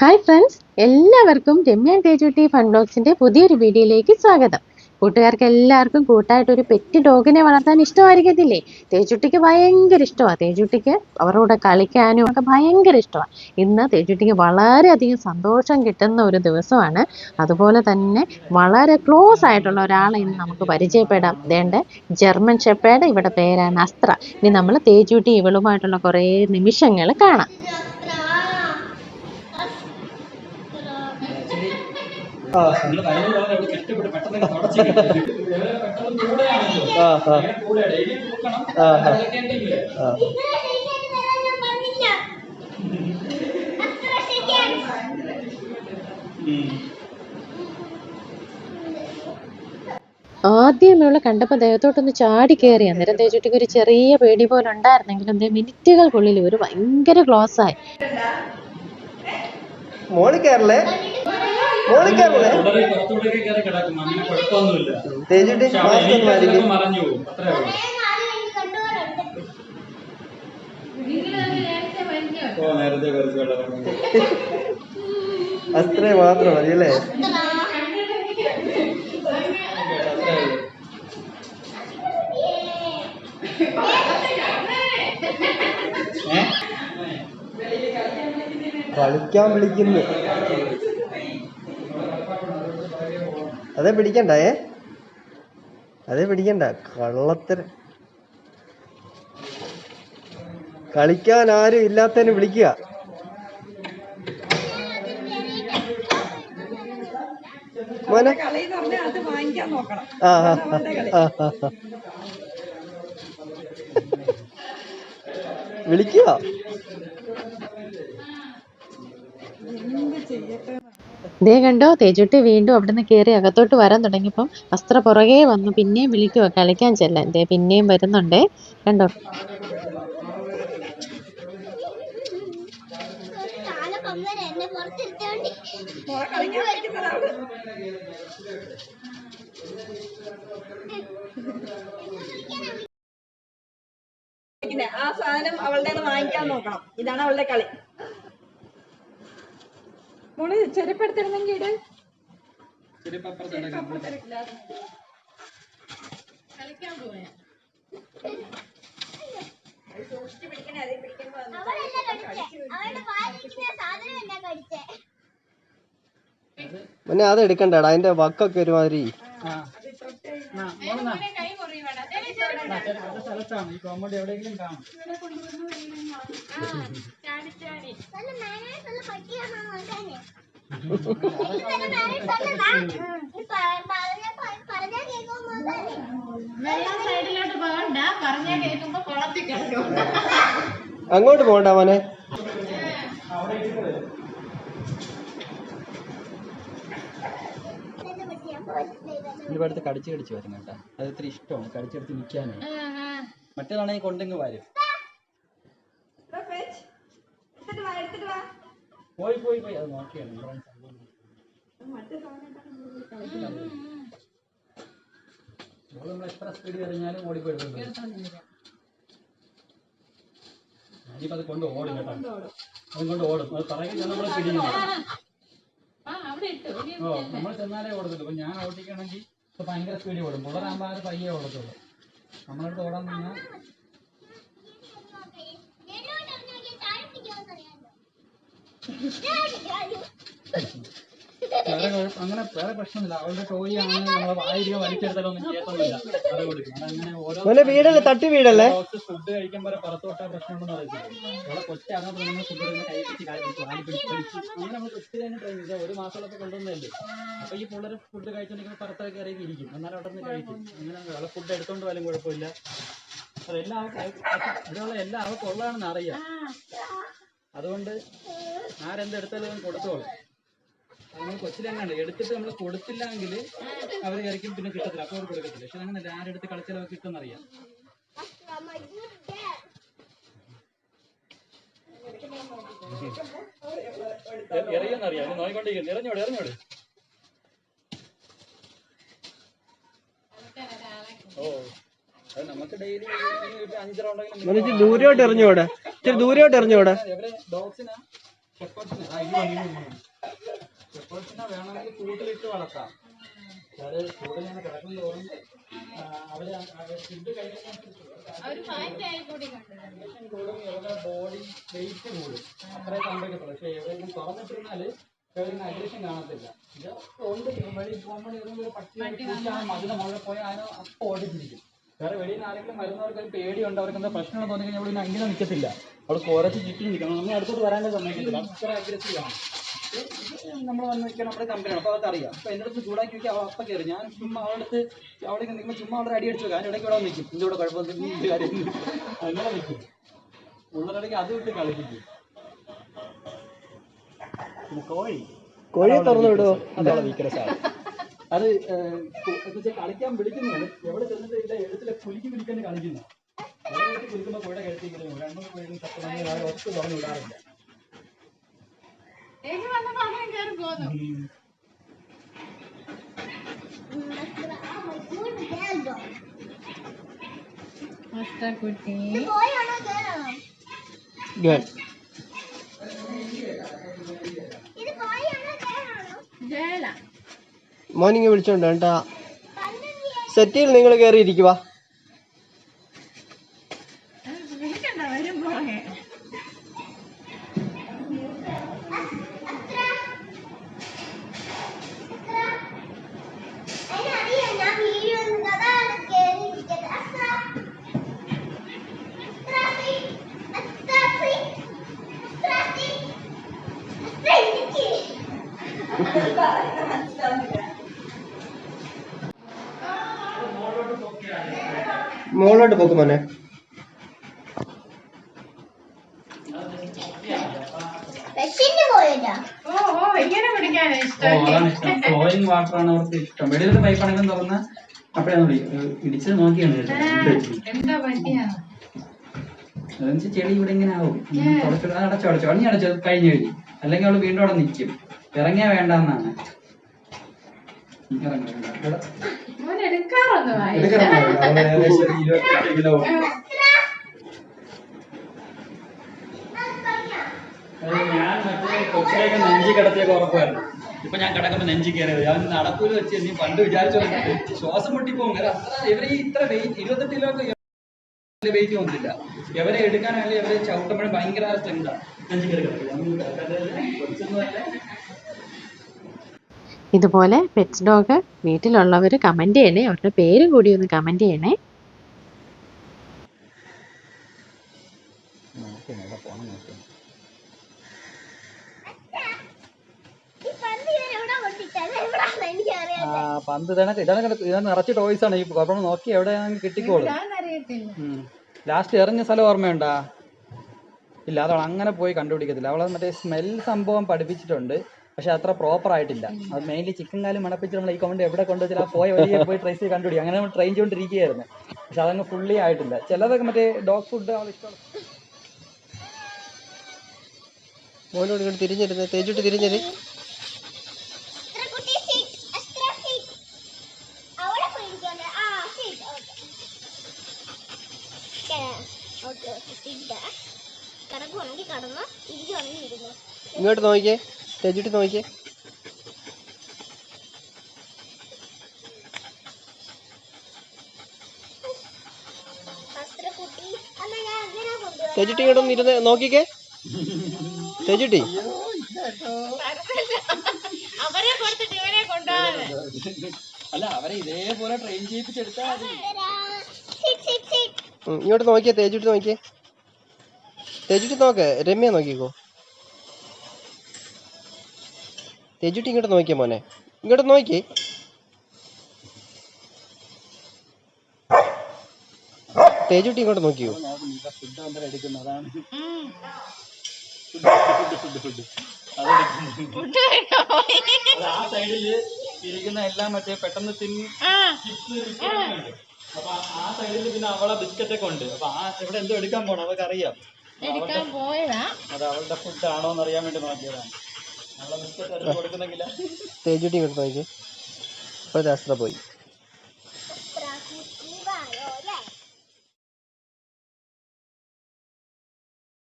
Hi friends എല്ലാവർക്കും Ramya Tejutty fun ബ്ലോഗ്സിന്റെ പുതിയൊരു വീഡിയോയിലേക്ക് സ്വാഗതം. കൂട്ടുകാർക്ക് എല്ലാവർക്കും കൂട്ടായിട്ട് ഒരു പെറ്റ് ഡോഗിനെ വളർത്താൻ ഇഷ്ടമായിരിക്കത്തില്ലേ? തേജുട്ടിക്ക് ഭയങ്കര ഇഷ്ടമാണ് തേജുട്ടിക്ക് അവരോട് കളിക്കാനും ഒക്കെ ഭയങ്കര ഇഷ്ടമാണ് ഇന്ന് തേജുട്ടിക്ക് വളരെയധികം സന്തോഷം കിട്ടുന്ന ഒരു ദിവസമാണ്. അതുപോലെ തന്നെ വളരെ ക്ലോസ് ആയിട്ടുള്ള ഒരാളെ ഇന്ന് നമുക്ക് പരിചയപ്പെടാം. വേണ്ട ജർമ്മൻ ഷെപ്പേഡ് ഇവിടെ പേരാണ് അസ്ത്ര. ഇനി നമ്മൾ തേജുട്ടി ഇവളുമായിട്ടുള്ള കുറേ നിമിഷങ്ങൾ കാണാം. ഇവളെ കണ്ടപ്പോൾ ദേഹത്തോട്ടൊന്ന് ചാടി കയറി അന്നേരം തേച്ചുട്ടിക്ക് ഒരു ചെറിയ പേടി പോലെ ഉണ്ടായിരുന്നെങ്കിലും മിനിറ്റുകൾക്കുള്ളിൽ ഒരു ഭയങ്കര ക്ലോസ് ആയി മോളി കയറല്ലേ തേജിട്ട് മാസ്ക് ഒന്ന്. അത്രേ. അത്രേ മാത്രം മതി അല്ലേ? കളിക്കാൻ വിളിക്കുന്നു. അതെ പിടിക്കണ്ട ഏ? അതെ പിടിക്കണ്ട. കള്ളത്തര. കളിക്കാൻ ആരും ഇല്ലാത്തതിന് വിളിക്കുക. മോനെ. വിളിക്കുക. ദേ കണ്ടോ തേജുട്ടി വീണ്ടും അവിടുന്ന് കയറി അകത്തോട്ട് വരാൻ തുടങ്ങിയപ്പം അസ്ത്ര പുറകെ വന്നു പിന്നെയും വിളിക്കുക കളിക്കാൻ ചെല്ലാൻ. ദേ പിന്നെയും വരുന്നുണ്ടേ. കണ്ടോ? ആ സാധനം അവളുടെ വാങ്ങിക്കാൻ നോക്കണം. ഇതാണ് അവളുടെ കളി. മോൾ ചെരുപ്പെടുത്തിരുന്നെങ്കിൽ ഇട്. പിന്നെ അത് എടുക്കണ്ടടാ. അതിന്റെ വക്കൊക്കെ ഒരുമാതിരി. സ്ഥലത്താണ്. ഈ കോമ്പൗണ്ട് എവിടെയെങ്കിലും കാണും. പറഞ്ഞ നോക്കാനേ? അങ്ങോട്ട് പോകണ്ട. മോനെ ഇതെന്നെ കടിച്ചു കടിച്ചു പോയിട്ടില്ല ഇവിടെ അടുത്ത് കടിച്ച് കടിച്ച് വരും അത് ഇത്ര ഇഷ്ടമാണ്. കടിച്ചെടുത്ത് നിൽക്കാനേ. മറ്റേതാണെങ്കിൽ കൊണ്ടെങ്കിൽ വരും എടുത്തിട്ട് വാ എടുത്തിട്ട് വാ പോയി പോയി പോയി. അത് നോക്കിയാണ്. മോൾ നമ്മൾ എത്ര സ്പീഡ് എറിഞ്ഞാലും ഓടിപ്പോയി ഇനിയിപ്പോ അത് കൊണ്ട് ഓടും കേട്ടോ. അതും കൊണ്ട് ഓടും. അത് പറയും നമ്മൾ പിടിക്കുന്നു ഓ നമ്മൾ ചെന്നാലേ ഓടത്തുള്ളൂ. ഇപ്പൊ ഞാൻ ഓടിക്കണമെങ്കിൽ ഇപ്പൊ ഭയങ്കര സ്പീഡിൽ ഓടും. പിള്ളേരാകുമ്പോൾ അത് പയ്യെ ഓടത്തുള്ളൂ. നമ്മളടുത്ത് ഓടാൻ നിന്നാൽ വേറെ അങ്ങനെ വേറെ പ്രശ്നമില്ല അവളുടെ ടോയ് അങ്ങനെ നമ്മളെ വായിരിക്കാൻ വലിച്ചെടുത്താലൊന്നും ചെയ്യത്തൊന്നുമില്ല. അത് കൊടുക്കും. ഓരോ മോനെ വീടല്ലേ? തട്ടി വീടല്ലേ? ഫുഡ് കഴിക്കുമ്പോൾ പുറത്തോട്ടാ പ്രശ്നമുണ്ടെന്ന് അറിയത്തില്ല നമ്മളെ കൊച്ചാകുമ്പോൾ നമ്മൾ ഫുഡ് കൈ പിടിച്ച് കാൽ പിടിച്ച് വാൽ പിടിച്ച് കളിച്ച് അങ്ങനെ നമ്മൾ കൊച്ചു തന്നെ ട്രെയിൻ ഒരു മാസമൊക്കെ കൊണ്ടുവന്നതല്ലേ? അപ്പൊ ഈ പിള്ളേർ ഫുഡ് കഴിച്ചോണ്ടിരിക്കുമ്പോൾ പുറത്തൊക്കെ ഇറങ്ങി ഇരിക്കും. എന്നാലും അവിടെ നിന്ന് കഴിക്കും. അങ്ങനെ അവളെ ഫുഡ് എടുത്തോണ്ട് പോയാലും കുഴപ്പമില്ല. അതെല്ലാം അവൾക്ക് ഇവിടെയുള്ള എല്ലാം അവൾക്ക് ഉള്ളതാണെന്ന് അറിയാം. അതുകൊണ്ട് ആരെന്തെടുത്താലും കൊടുത്തോളും. നമ്മൾ കൊച്ചിലെങ്ങാണ്ട് എടുത്തിട്ട് നമ്മൾ കൊടുത്തില്ലെങ്കിൽ അവർ കറിക്കും പിന്നെ കിട്ടത്തില്ല. അപ്പോൾ അവർ കൊടുക്കത്തില്ല. പക്ഷെ അങ്ങനല്ല. ആരെടുത്ത് കളിച്ചാലും കിട്ടുമെന്നറിയാം. എറിയെന്നറിയാം നോയിക്കൊണ്ടിരിക്കുന്നു. എറിഞ്ഞോട് എറിഞ്ഞോട്. ഓ. അത് നമുക്ക് ഡെയിലി അഞ്ച് റൗണ്ടെങ്കിലും ദൂരോട്ട് എറിഞ്ഞോടെ. ഇച്ചിരി ദൂരോട്ട്. ഷെപ്പേർഡ്സിനെ വേണമെങ്കിൽ കൂട്ടിലിട്ട് വളർത്താം. ബോഡി വെയിറ്റ് കൂടും. അത്രേ സംഭവിക്കത്തുള്ളൂ പക്ഷേ എവിടെയെങ്കിലും തുറന്നിട്ടിരുന്നാൽ ഇവരിങ്ങനെ അഗ്രഷൻ കാണത്തില്ല. ഇത് ഉണ്ട്. വഴി പോകുമ്പോൾ ഏതെങ്കിലും ഒരു പട്ടി പൂച്ച മതിന്റെ മുകളിൽ പോയാൽ അതിനെ അപ്പം ഓടിച്ചിരിക്കും വേറെ വെളിയിൽ നിന്ന് ആരെങ്കിലും വരുന്നവർക്ക് ഒരു പേടിയുണ്ട്. അവർക്ക് എന്താ പ്രശ്നം തോന്നി കഴിഞ്ഞാൽ ഇവിടെ അങ്ങനെ നിൽക്കത്തില്ല. അവിടെ കോരത്തിൽ ചുറ്റും നിൽക്കണം നമ്മൾ അടുത്തോട്ട് വരാൻ സമ്മതിക്കത്തില്ല അത്ര അഗ്രസീവ് ആണ്. നമ്മൾ വന്ന് നിൽക്കണം നമ്മുടെ കമ്പനിയാണ് അപ്പോൾ അവർക്ക് അറിയാം. അപ്പോൾ എന്റെ അടുത്ത് ചൂടാക്കി വെക്കാം അവൾ അപ്പം കയറി ഞാൻ ചുമ്മാ അവളുടെ അടുത്ത് അവിടെ നിൽക്കുമ്പോൾ ചുമ്മാ അവിടെ അടി അടിച്ചു വെക്കാം. അതിന്റെ ഇടയ്ക്ക് ഇവിടെ നിൽക്കും ഇതിന്റെ കൂടെ കുഴപ്പമൊന്നും ഇല്ല കാര്യം? അങ്ങനെ നിൽക്കും ഉള്ളതിടയ്ക്ക് അത് വിട്ട് കളിപ്പിക്കും. കോഴി. കോഴിയെ തുറന്നു വിടുവോ? അതാണ് വീക്ക്നെസ് ആണ്. അത് കളിക്കാൻ വിളിക്കുന്നതാണ്. എവിടെ ചെന്നിട്ട് ഇതിന്റെ എഴുത്തിലെ കുലുക്കി പിടിക്കാൻ കളിക്കുന്നു കൂടെ കുലുക്കുമ്പോൾ കോഴിയുടെ കഴുത്തിരിക്കുന്നു രണ്ടും കോഴിയും സത്യം ഒത്തു തുറന്നു വിടാറില്ല. ഇത് പോയാണോ കേറാണോ? ഗേൾ ഇത് പോയാണോ കേറാണോ? മോർണിംഗ് വിളിച്ചോണ്ട് കേട്ടാ സെറ്റിൽ സെറ്റിയിൽ നിങ്ങൾ കയറി ഇരിക്കുക മോളോട്ട് പോക്ക് മോനെ. ഫ്ലോയിങ് വാട്ടർ ആണ് അവർക്ക് ഇഷ്ടം. വെളിയിലത്തെ പൈപ്പ് ആണെങ്കിലും തുറന്ന് അപ്പോഴാണ് ഇടിച്ചത് നോക്കിയാണ് ചെളി ഇവിടെ ഇങ്ങനെ ആവും? തുടച്ചു അടച്ചു അടച്ചു. അണി അടച്ചു. കഴിഞ്ഞു കഴിഞ്ഞു. അല്ലെങ്കിൽ അവൾ വീണ്ടും അവിടെ നിൽക്കും ഇറങ്ങിയാ വേണ്ടെന്നാണ്. നെഞ്ചി കിടത്തിയൊക്കെ ഉറപ്പായിരുന്നു ഇപ്പൊ ഞാൻ കിടക്കുമ്പോ നെഞ്ചി കയറിയത് ഞാൻ നടക്കൂല വെച്ച് നീ പണ്ട് വിചാരിച്ചു ശ്വാസം മുട്ടിപ്പോകും കാരണം അത്ര ഇവരെ ഇത്ര വെയിറ്റ് ഇരുപത്തെട്ട് കിലോ ഒക്കെ വെയിറ്റ് വന്നില്ല ഇവരെ എടുക്കാനായാലും ഇവരെ ചവിട്ടുമ്പോഴും ഭയങ്കര സ്ട്രെങ്ത് നെഞ്ചി കയറി കിടക്കും കൊച്ചൊന്നുമല്ല ഇതുപോലെ പെറ്റ്സ് ഡോഗ് വീട്ടിലുള്ളവർ കമന്റ് ചെയ്യണേ. അവരുടെ പേരും കൂടി ഒന്ന് കമന്റ് ചെയ്യണേ. പന്ത് എവിടെ ഇതാണ് നിറച്ച് ടോയ്സ് ആണ്. ഈ കുഴപ്പം നോക്കി എവിടെയാണെങ്കിൽ കിട്ടിക്കോളും. ലാസ്റ്റ് എറിഞ്ഞ സ്ഥലം ഓർമ്മയുണ്ടാ? ഇല്ല അതവൾ അങ്ങനെ പോയി കണ്ടുപിടിക്കത്തില്ല. അവളെ മറ്റേ സ്മെൽ സംഭവം പഠിപ്പിച്ചിട്ടുണ്ട്. പക്ഷെ അത്ര പ്രോപ്പർ ആയിട്ടില്ല. അത് മെയിൻലി ചിക്കൻ കാലും മണപ്പിച്ച് നമ്മൾ ഈ കൊണ്ട് എവിടെ കൊണ്ടുവച്ചാൽ ആ പോയ വഴിയെ പോയി ട്രേസ് ചെയ്ത് കണ്ടുപിടിക്കും. അങ്ങനെ നമ്മൾ ട്രെയിൻ ചെയ്തുകൊണ്ടിരിക്കുകയായിരുന്നു പക്ഷെ അതങ്ങ് ഫുള്ളി ആയിട്ടില്ല. ചിലതൊക്കെ മറ്റേ ഡോഗ് ഫുഡ് ഇഷ്ടം മോനോട് തേച്ചിട്ട് ഇങ്ങോട്ട് നോക്കിയേ തേച്ചിട്ട് നോക്കിയേ. ചേച്ചിട്ടി ഇങ്ങോട്ടൊന്ന് ഇരുന്ന് നോക്കിക്കേ. തേച്ചിട്ടി? അവരെ കൊടുത്തിട്ട് ഇവരെ കൊണ്ടുപോകാതെ. അല്ല അവരെ ഇതേപോലെ ട്രെയിൻ ചെയ്യിപ്പിച്ചെടുത്താൽ ഇങ്ങോട്ട് നോക്കിയേ തേച്ചിട്ട് നോക്കിയേ. തേച്ചിട്ട് നോക്കേ രമ്യ നോക്കിക്കോ. തേച്ചിട്ട് ഇങ്ങോട്ട് നോക്കിയ മോനെ. ഇങ്ങോട്ട് നോക്കി. തേജുട്ടി ഇങ്ങോട്ട് നോക്കിയോ? ആ സൈഡിൽ ഇരിക്കുന്ന എല്ലാം മറ്റേ പെട്ടെന്ന് തിന്ന് അപ്പൊ ആ സൈഡിൽ പിന്നെ അവളെ ബിസ്ക്കറ്റ് ഒക്കെ ഉണ്ട്. അപ്പൊ ആ ഇവിടെ എന്തോ എടുക്കാൻ പോണം? അവർക്ക് അറിയാം. എടുക്കാൻ പോയതാ. അത് അവളുടെ ഫുഡ് ആണോന്ന് അറിയാൻ വേണ്ടി നോക്കിയതാണ്. അവളെ ടീം എടുത്ത് കൊടുക്കുന്നെങ്കിൽ തേച്ചിട്ട് ഇങ്ങോട്ട് നോക്കിയേ അപ്പോൾ രാസ്ത്ര പോയി.